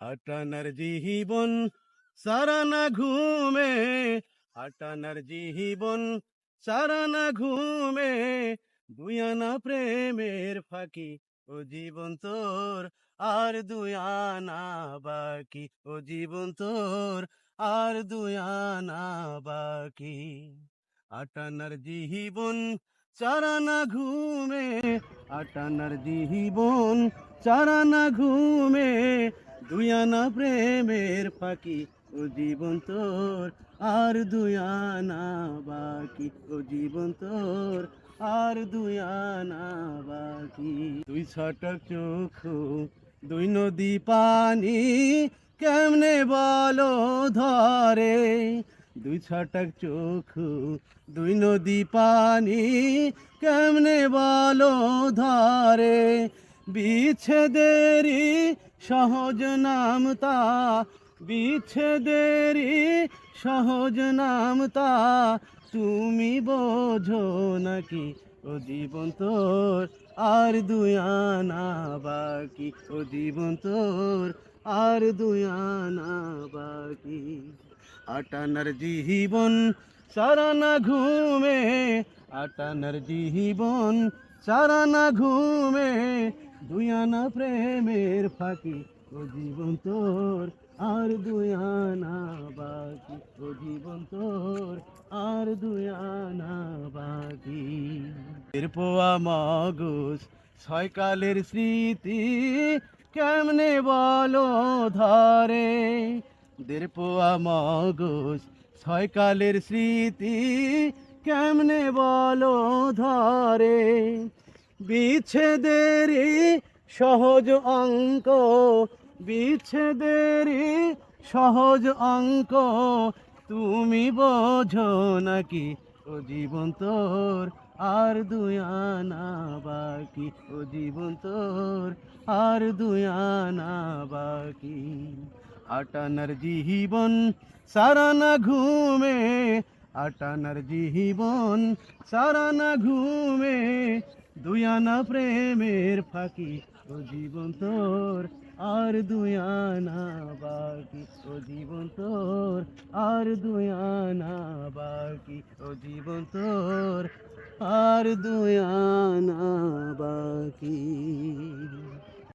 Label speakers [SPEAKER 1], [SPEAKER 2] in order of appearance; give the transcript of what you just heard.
[SPEAKER 1] আটানার জীবন সারানা ঘুমে আটানার জীবন সারানা ঘুমে দুয়ানা প্রেমের ফাঁকি ও জীবন তোর আর দুয়ানা বাকি ও জীবন তোর আর দুয়ানা বাকি আটানার জীবন চারানা ঘুমে আটানার জীবন চারানা ঘুমে দুয়ানা প্রেমের ফাঁকি, ও জীবন তোর, আর দুয়ানা বাকি, ও জীবন তোর, আর দুয়ানা বাকি। দুই ছটক চোখ দুই নদী পানি, কেমনে বলো ধরে? দুই ছটক চোখ দুই নদী পানি, কেমনে বলো ধরে? বিচ্ছেদেরই সহজ নাম তা বিচ্ছেদেরই সহজ নাম তা, তুমি বোঝো নাকি? ও জীবন তোর আর দুয়ানা বাকি। ও জীবন তোর আর দুয়ানা বাকি। আটানার জীবন সারানা ঘুমে, আটানার জীবন সারানা ঘুমে দুয়ানা প্রেমের ফাঁকি, ও জীবন তোর, আর দুয়ানা বাকি। ও জীবন তোর, আর দুয়ানা বাকি। এর পোয়া মগজ ছয়কালের স্মৃতি, কেমনে বলো ধরে? দের পোয়া মগজ ছয়কালের স্মৃতি, কেমনে বলো ধরে? বিচ্ছেদেরই সহজ অঙ্ক, বিচ্ছেদেরই সহজ অঙ্ক। তুমি বোঝো নাকি ও জীবন তোর আর দুয়ানা বাকি? ও জীবন তোর আর দুয়ানা বাকি। আটানার জীবন সারানা ঘুমে, আটানার জীবন সারানা ঘুমে দুয়ানা প্রেমের ফাঁকি, ও জীবন তোর, আর দুয়ানা বাকি, ও জীবন তোর, আর দুয়ানা বাকি, ও জীবন তোর, আর দুয়ানা বাকি।